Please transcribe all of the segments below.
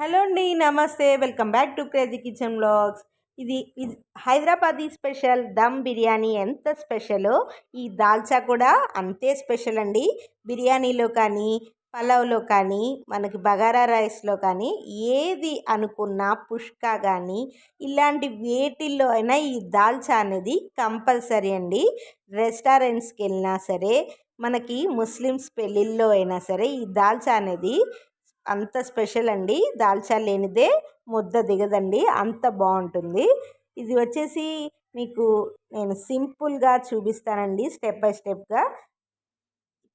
Hello అండి నమస్తే. Welcome back to crazy kitchen blogs ఇది ఇది హైదరాబాదీ స్పెషల్ దమ్ బిర్యానీ ఎంత స్పెషలో? ఈ దాల్చా కూడా అంతే స్పెషల్ అండి. బిర్యానీలో కానీ పలావ్లో కానీ మనకి బగారా రైస్లో కానీ ఏది అనుకున్నా పుష్కా కానీ ఇలాంటి వేటిల్లో అయినా ఈ దాల్చా అనేది కంపల్సరీ అండి. రెస్టారెంట్స్కి వెళ్ళినా సరే మనకి ముస్లిమ్స్ పెళ్ళిళ్ళలో అయినా సరే ఈ దాల్చా అనేది అంత స్పెషల్ అండి. దాల్చా లేనిదే ముద్ద దిగదండి. అంత బాగుంటుంది. ఇది వచ్చేసి మీకు నేను సింపుల్గా చూపిస్తానండి స్టెప్ బై స్టెప్గా.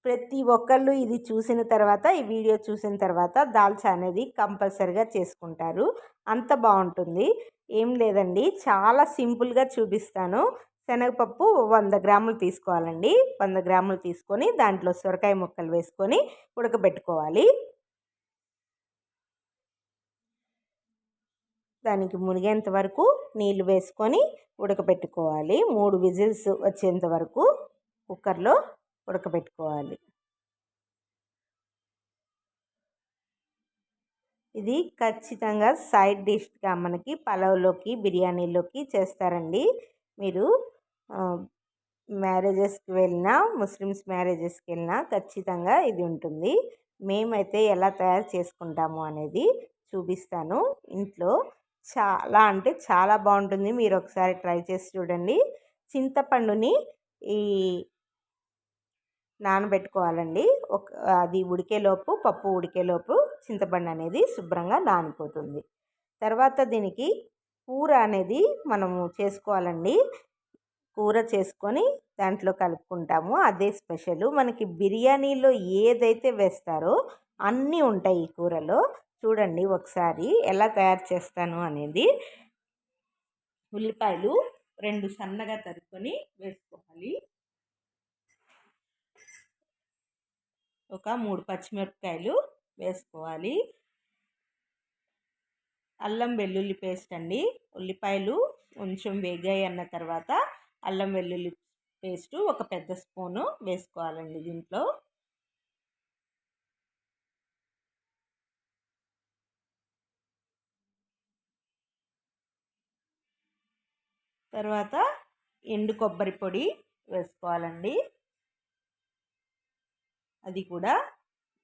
ప్రతి ఒక్కళ్ళు ఇది చూసిన తర్వాత ఈ వీడియో చూసిన తర్వాత దాల్చా అనేది కంపల్సరిగా చేసుకుంటారు. అంత బాగుంటుంది. ఏం లేదండి. చాలా సింపుల్గా చూపిస్తాను. శనగపప్పు వంద గ్రాములు తీసుకోవాలండి. వంద గ్రాములు తీసుకొని దాంట్లో సొరకాయ ముక్కలు వేసుకొని ఉడకబెట్టుకోవాలి. దానికి మునిగేంత వరకు నీళ్ళు వేసుకొని ఉడకబెట్టుకోవాలి. మూడు విజిల్స్ వచ్చేంత వరకు కుక్కర్లో ఉడకబెట్టుకోవాలి. ఇది ఖచ్చితంగా సైడ్ డిష్గా మనకి పలావ్లోకి బిర్యానీలోకి చేస్తారండి. మీరు మ్యారేజెస్కి వెళ్ళినా ముస్లిమ్స్ మ్యారేజెస్కి వెళ్ళినా ఖచ్చితంగా ఇది ఉంటుంది. మేమైతే ఎలా తయారు చేసుకుంటాము అనేది చూపిస్తాను. ఇంట్లో చాలా అంటే చాలా బాగుంటుంది. మీరు ఒకసారి ట్రై చేసి చూడండి. చింతపండుని ఈ నానబెట్టుకోవాలండి. ఒక అది ఉడికేలోపు పప్పు ఉడికేలోపు చింతపండు అనేది శుభ్రంగా నానిపోతుంది. తర్వాత దీనికి కూర అనేది మనము చేసుకోవాలండి. కూర చేసుకొని దాంట్లో కలుపుకుంటాము. అదే స్పెషల్. మనకి బిర్యానీలో ఏదైతే వేస్తారో అన్నీ ఉంటాయి ఈ కూరలో. చూడండి ఒకసారి ఎలా తయారు చేస్తాను అనేది. ఉల్లిపాయలు రెండు సన్నగా తరుక్కొని వేసుకోవాలి. ఒక మూడు పచ్చిమిరపకాయలు వేసుకోవాలి. అల్లం వెల్లుల్లి పేస్ట్ అండి. ఉల్లిపాయలు కొంచెం వేగాయి అన్న తర్వాత అల్లం వెల్లుల్లి పేస్టు ఒక పెద్ద స్పూను వేసుకోవాలండి దీంట్లో. తర్వాత ఎండు కొబ్బరి పొడి వేసుకోవాలండి. అది కూడా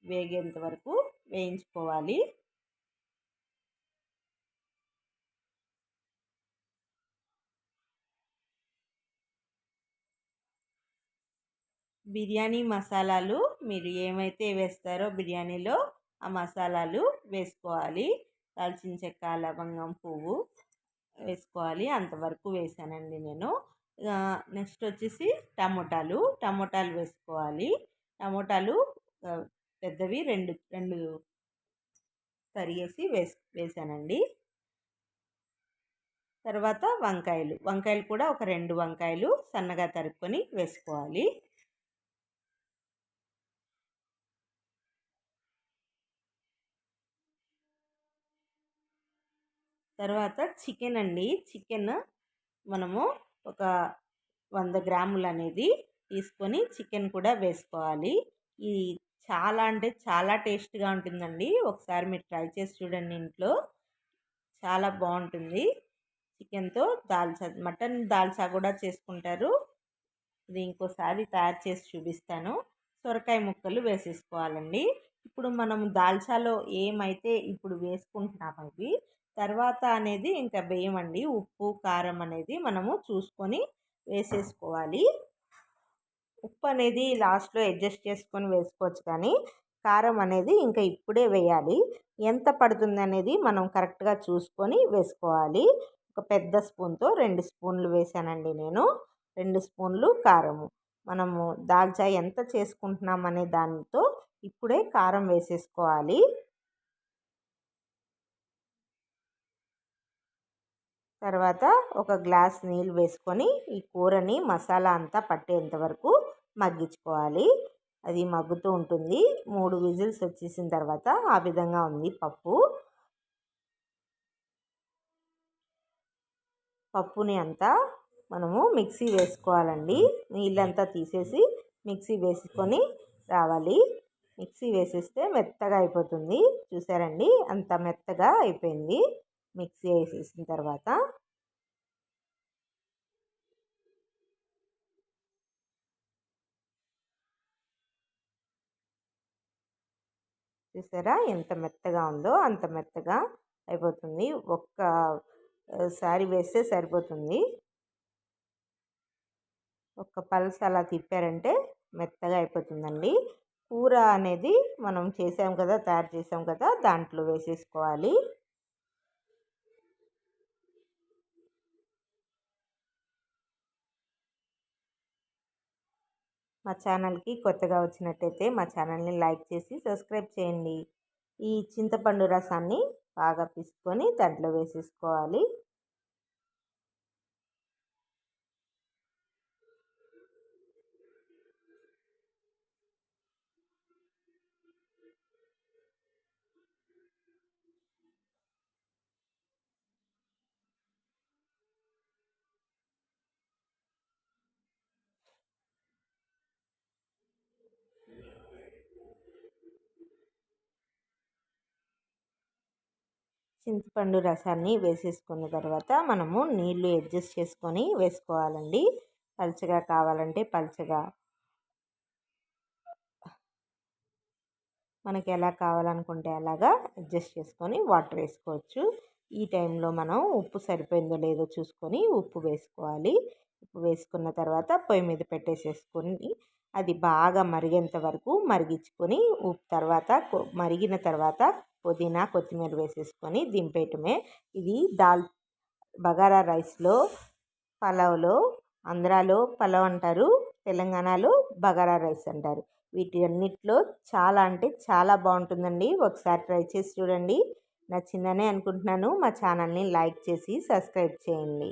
వేగేంత వరకు వేయించుకోవాలి. బిర్యానీ మసాలాలు మీరు ఏమైతే వేస్తారో బిర్యానీలో ఆ మసాలాలు వేసుకోవాలి. దాల్చిన చెక్క లవంగం పువ్వు వేసుకోవాలి. అంతవరకు వేసానండి నేను. నెక్స్ట్ వచ్చేసి టమోటాలు. టమోటాలు వేసుకోవాలి. టమోటాలు పెద్దవి రెండు రెండు తరిగేసి వేసి వేసానండి. తర్వాత వంకాయలు. వంకాయలు కూడా ఒక రెండు వంకాయలు సన్నగా తరుక్కొని వేసుకోవాలి. తర్వాత చికెన్ అండి. చికెన్ మనము ఒక వంద గ్రాములు అనేది తీసుకొని చికెన్ కూడా వేసుకోవాలి. ఇది చాలా అంటే చాలా టేస్ట్గా ఉంటుందండి. ఒకసారి మీరు ట్రై చేసి చూడండి ఇంట్లో. చాలా బాగుంటుంది. చికెన్తో దాల్చా మటన్ దాల్చా కూడా చేసుకుంటారు. ఇది ఇంకోసారి తయారు చేసి చూపిస్తాను. సొరకాయ ముక్కలు వేసేసుకోవాలండి. ఇప్పుడు మనం దాల్చాలో ఏమైతే ఇప్పుడు వేసుకుంటున్నాము అవి తర్వాత అనేది ఇంకా వేయమండి ఉప్పు కారం అనేది మనము చూసుకొని వేసేసుకోవాలి. ఉప్పు అనేది లాస్ట్లో అడ్జస్ట్ చేసుకొని వేసుకోవచ్చు కానీ కారం అనేది ఇంకా ఇప్పుడే వేయాలి. ఎంత పడుతుంది అనేది మనం కరెక్ట్గా చూసుకొని వేసుకోవాలి. ఒక పెద్ద స్పూన్తో రెండు స్పూన్లు వేసానండి నేను. రెండు స్పూన్లు కారము. మనము దాల్చా ఎంత చేసుకుంటున్నాం అనే దానితో ఇప్పుడే కారం వేసేసుకోవాలి. తర్వాత ఒక గ్లాస్ నీళ్ళు వేసుకొని ఈ కూరని మసాలా అంతా పట్టేంత వరకు మగ్గించుకోవాలి. అది మగ్గుతూ ఉంటుంది. మూడు విజిల్స్ వచ్చేసిన తర్వాత ఆ విధంగా ఉంది పప్పు. పప్పుని అంతా మనము మిక్సీ వేసుకోవాలండి. నీళ్ళంతా తీసేసి మిక్సీ వేసుకొని రావాలి. మిక్సీ వేసేస్తే మెత్తగా అయిపోతుంది. చూసారండి? అంత మెత్తగా అయిపోయింది. మిక్సీ వేసేసిన తర్వాత చూసారా? ఎంత మెత్తగా ఉందో అంత మెత్తగా అయిపోతుంది. ఒక్కసారి వేస్తే సరిపోతుంది. ఒక్క పల్స్ అలా తిప్పారంటే మెత్తగా అయిపోతుందండి. కూర అనేది మనం చేసాం కదా తయారు చేసాం కదా దాంట్లో వేసేసుకోవాలి. మా ఛానల్కి కొత్తగా వచ్చినట్టయితే మా ఛానల్ని లైక్ చేసి సబ్స్క్రైబ్ చేయండి. ఈ చింతపండు రసాన్ని బాగా పిసుకొని దాంట్లో వేసేసుకోవాలి. చింతపండు రసాన్ని వేసేసుకున్న తర్వాత మనము నీళ్ళు అడ్జస్ట్ చేసుకొని వేసుకోవాలండి. పలచగా కావాలంటే పలచగా. మనకి ఎలా కావాలనుకుంటే అలాగా అడ్జస్ట్ చేసుకొని వాటర్ వేసుకోవచ్చు. ఈ టైంలో మనం ఉప్పు సరిపోయిందో లేదో చూసుకొని ఉప్పు వేసుకోవాలి. ఉప్పు వేసుకున్న తర్వాత పొయ్యి మీద పెట్టేసేసుకొని అది బాగా మరిగేంత వరకు మరిగించుకొని ఉప్పు తర్వాత మరిగిన తర్వాత పుదీనా కొత్తిమీర వేసేసుకొని దింపేయటమే. ఇది దాల్ బగారా రైస్లో పలావ్లో ఆంధ్రాలో పలావ్ అంటారు తెలంగాణలో బగారా రైస్ అంటారు. వీటి అన్నిట్లో చాలా అంటే చాలా బాగుంటుందండి. ఒకసారి ట్రై చేసి చూడండి. నచ్చిందనే అనుకుంటున్నాను. మా ఛానల్ని లైక్ చేసి సబ్స్క్రైబ్ చేయండి.